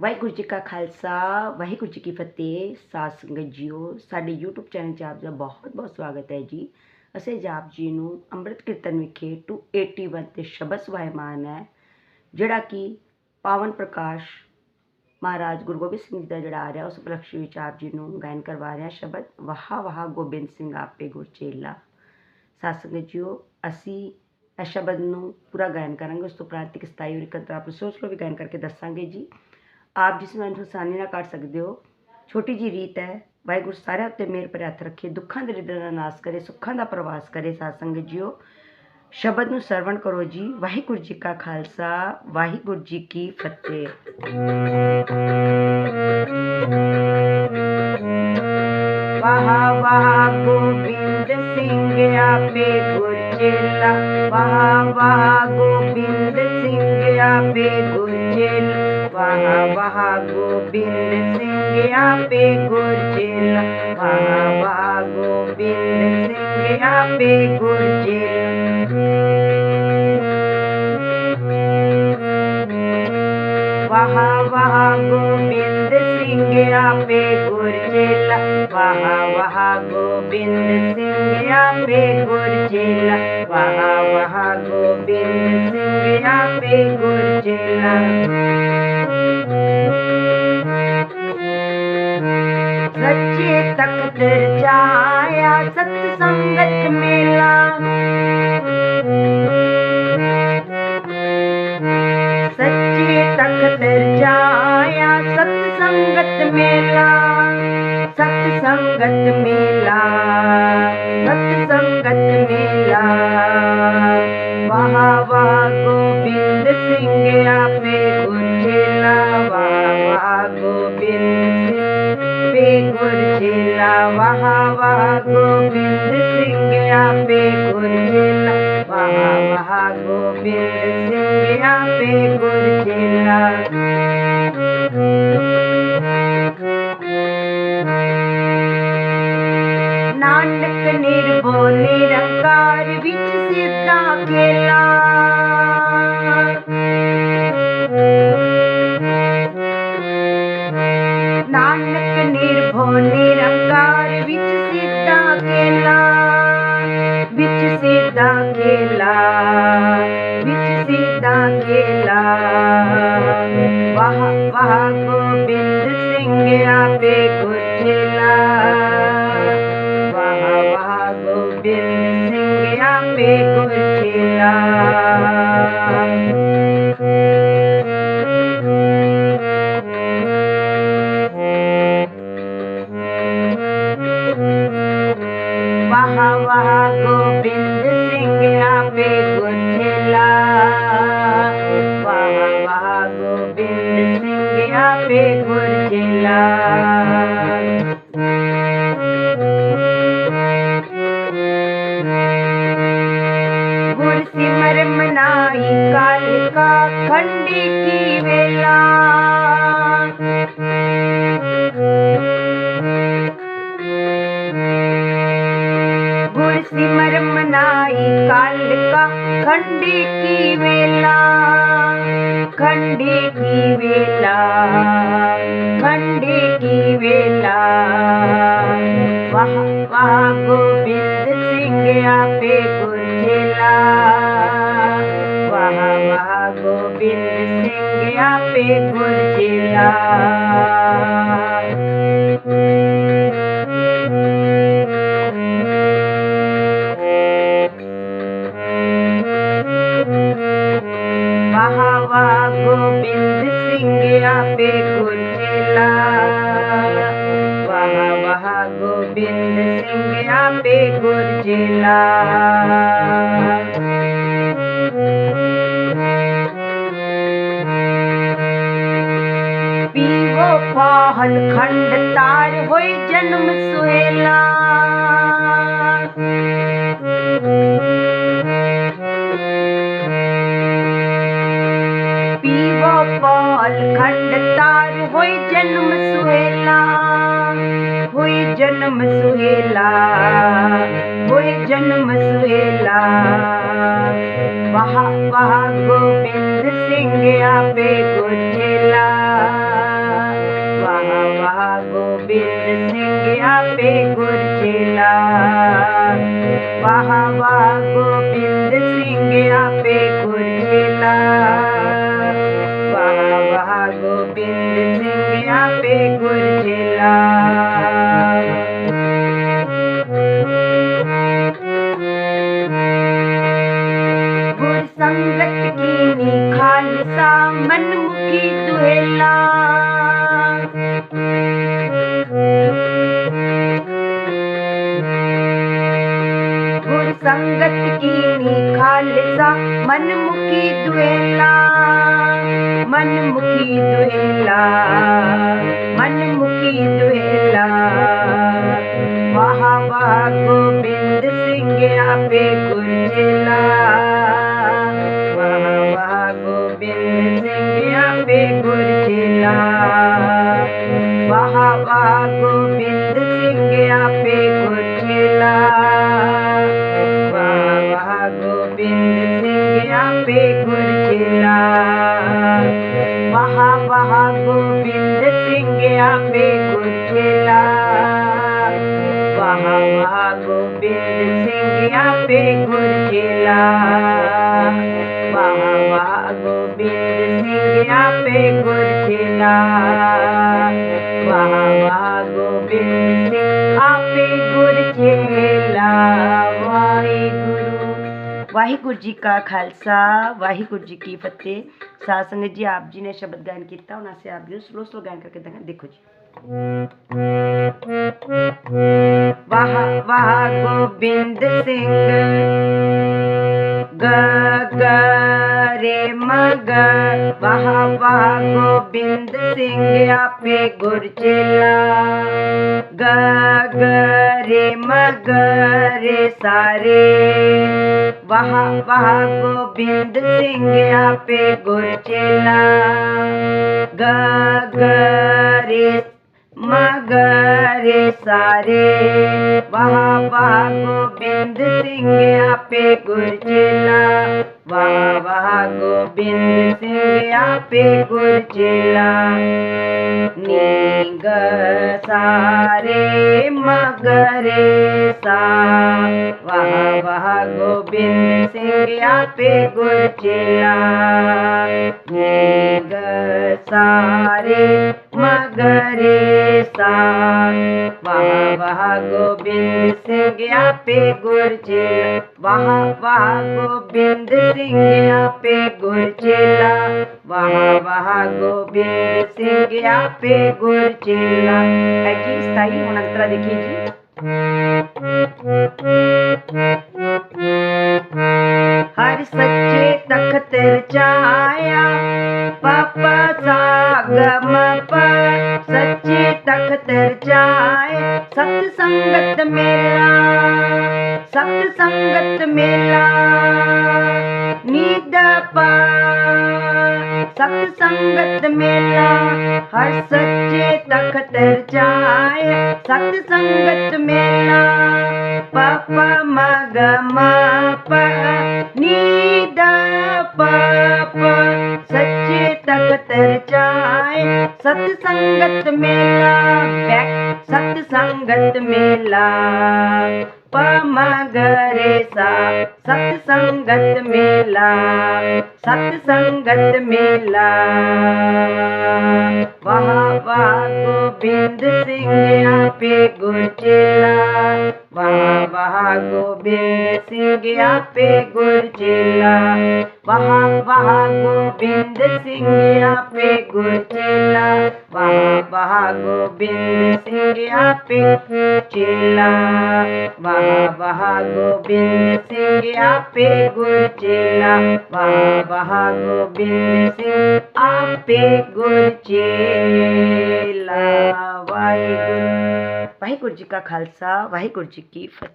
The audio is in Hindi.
ਵਾਹਿਗੁਰੂ ਜੀ ਕਾ ਖਾਲਸਾ ਵਾਹਿਗੁਰੂ ਜੀ ਕੀ ਫਤਿਹ। ਸਾਧ ਸੰਗਤ ਜੀਓ, ਸਾਡੇ YouTube ਚੈਨਲ 'ਚ ਆਪ ਦਾ ਬਹੁਤ ਬਹੁਤ ਸਵਾਗਤ ਹੈ ਜੀ। ਅਸੀਂ ਜਾਪ ਜੀ ਨੂੰ ਅੰਮ੍ਰਿਤ ਕੀਰਤਨ ਵਿਖੇ 281 ਤੇ ਸ਼ਬਦ ਸਵਾਇਮਾਨ ਹੈ, ਜਿਹੜਾ ਕਿ ਪਾਵਨ ਪ੍ਰਕਾਸ਼ ਮਹਾਰਾਜ ਗੁਰੂ ਗੋਬਿੰਦ ਸਿੰਘ ਜੀ ਦਾ ਜਿਹੜਾ ਆ ਰਿਹਾ ਉਸ ਉਪਲਕਸ਼ ਵਿੱਚ ਆਪ ਜੀ ਨੂੰ ਗਾਇਨ ਕਰਵਾ ਰਿਹਾ ਸ਼ਬਦ, ਵਾਹ ਵਾਹ ਗੋਬਿੰਦ ਸਿੰਘ ਆਪੇ ਗੁਰਚੇਲਾ ਸਾਧ ਸੰਗਤ ਜੀਓ, ਅਸੀਂ ਇਸ ਸ਼ਬਦ ਨੂੰ ਪੂਰਾ ਗਾਇਨ ਕਰਾਂਗੇ, ਉਸ ਤੋਂ ਉਪਰੰਤ ਇੱਕ ਸਤਾਈ ਔਰ ਇਕੱਤਰ ਆਪ ਸੋਚ ਲਓ ਵੀ ਗਾਇਨ ਕਰਕੇ ਦੱਸਾਂਗੇ ਜੀ। ਆਪ ਜਿਸ ਨੂੰ ਆਸਾਨੀ ਨਾਲ ਕਰ ਸਕਦੇ ਹੋ, ਛੋਟੀ ਜੀ ਰੀਤ ਹੈ, ਵਾਹਿਗੁਰੂ ਸਾਰਿਆਂ ਉੱਤੇ ਮਿਹਰ ਭਰੇ ਹੱਥ ਰੱਖੇ, ਦੁੱਖਾਂ ਦੇ ਰਿਦਰ ਦਾ ਨਾਸ ਕਰੇ, ਸੁੱਖਾਂ ਦਾ ਪ੍ਰਵਾਸ ਕਰੇ, ਸਾਧ ਸੰਗਤ ਜੀਓ। ਸ਼ਬਦ ਨੂੰ ਸਰਵਣ ਕਰੋ ਜੀ, ਵਾਹਿਗੁਰੂ ਜੀ ਕਾ ਖਾਲਸਾ, ਵਾਹਿਗੁਰੂ ਜੀ ਕੀ ਫਤਿਹ। ਵਾਹ ਵਾਹ, ਗੋਬਿੰਦ ਸਿੰਘ ਆਪੇ ਗੁਰਚੇਲਾ ਵਾਹ ਵਾਹ, ਗੋਬਿੰਦ ਸਿੰਘ ਆਪੇ वहाँ वहाँ गोविंद सिंह यहाँ पे गुरजिल वहाँ वहाँ गोविंद सिंह यहाँ पे गुरजिल वहाँ वहाँ गोविंद सिंह यहाँ पे गुरजिल वहाँ वहाँ गोविंद सिंह यहाँ पे गुरजिल वहाँ वहाँ गोविंद सिंह यहाँ पे संगत मेला, सत्संगत मेला। वहाँ, वाह, गोविंद सिंह आपे गुरजिला वाह गोविंद पे गुरजिला वहाँ, वाह, गोविंद सिंह आपे गुरजिला वहाँ, वाह, गोविंद सिंह आपे गुरजिला ਨਾਨਕ ਨਿਰਭਉ ਨਿਰੰਕਾਰ ਵਿੱਚ ਸਿੱਧਾ ਖੇਲਾ ਵਿੱਚ ਸਿੱਧਾ ਖੇਲਾ ਵਿੱਚ ਸਿੱਧਾ ਖੇਲਾ ਵਾਹ ਵਾਹ सिमर मनाई काल का खंडे की वेला खंडे की वेला खंडे की वेला। वाह वाह गो हवा गोविंद सिंह आपे कुचिला वाह गोविंद सिंह आपे कुचिला पीवो पाहन खंड तार होई जन्म सुहेला। कालखंड तार, हुई जन्म सुहेला। हुई जन्म सुहेला। हुई जन्म सुहेला। वहा वहा गोविंद सिंह आपे गुचेला वहा वहा गोविंद सिंह आपे गुचेला वहा वहा बाबा गोविंद के आपे कुठेला बाबा गोविंद के आपे कुठेला बाबा गोविंद के आपे कुठेला बाबा गोविंद के आपे कुठेला बाबा गोविंद के आपे कुठेला ਵਾਹਿਗੁਰੂ ਵਾਹਿਗੁਰੂ ਜੀ ਕਾ ਖਾਲਸਾ ਵਾਹਿਗੁਰੂ ਜੀ ਕੀ ਫਤਿਹ ਸਾਧ ਸੰਗਤ ਜੀ ਆਪ ਜੀ ਨੇ ਸ਼ਬਦ ਗਾਇਨ ਕੀਤਾ ਉਹਨਾਂ ਸੇ ਆਪ ਜੀ ਸਲੋ ਸਲੋ ਗਾਇਨ ਕਰਕੇ ਦੇਖਾਂ ਦੇਖੋ ਜੀ ਵਾਹ ਵਾਹ ਗੋਬਿੰਦ ਸਿੰਘ ਗ ਗ के मगर बाबा वहा गोविंद सिंह आपे गुरचिला ग गे मग सारे। बाबा गोविंद सिंह आपे गुरचिला ग गे मगरे सारे। वहा वहा गोविंद सिंह आपे गुरचिला वाह गोविंद सिंह आपे गुरचिला नीग सारे मगरे सा वाह वाह गोविंद सिंह आपे गुरचिला नीग सारे मगरे सा वाह वाह गोविंद सिंह आपे गुरजे। वाह वाह गोविंद सिंह आपे गुरजेला। वाह वाह गोविंद सिंह पे गुरजेला। ऐसी स्थायी मंत्र तो देखिए जी। ਨੀਦ ਸਤ ਸੰਗਤ ਮੇਲਾ, ਹਰ ਸੱਚੇ ਤਖਤ ਰਚਾਏ ਸਤ ਸੰਗਤ ਮੇਲਾ, ਪਪ ਮਗ ਮ ਪ ਨੀਦ ਸੱਚੇ ਤਖਤ ਰਚਾਏ ਸਤ ਸੰਗਤ ਮੇਲਾ ਬੈਕ ਸਤ ਸੰਗਤ ਮੇਲਾ। प मगरे सा सत्संगत मेला सत्संगत मेला। वाह वाह गोविंद सिंह पे गुरचेला वाह वाह गोविंद सिंह यहाँ पे गुरचेला वाह वाह गोविंद सिंह यहाँ पे गुरचेला वहाँ गोविंद सिंह आपे चिल्ला गोविंद सिंह आपे गुण गोविंद सिंह वाहिगुरु जी का खालसा, वाहिगुरु जी की फतेह।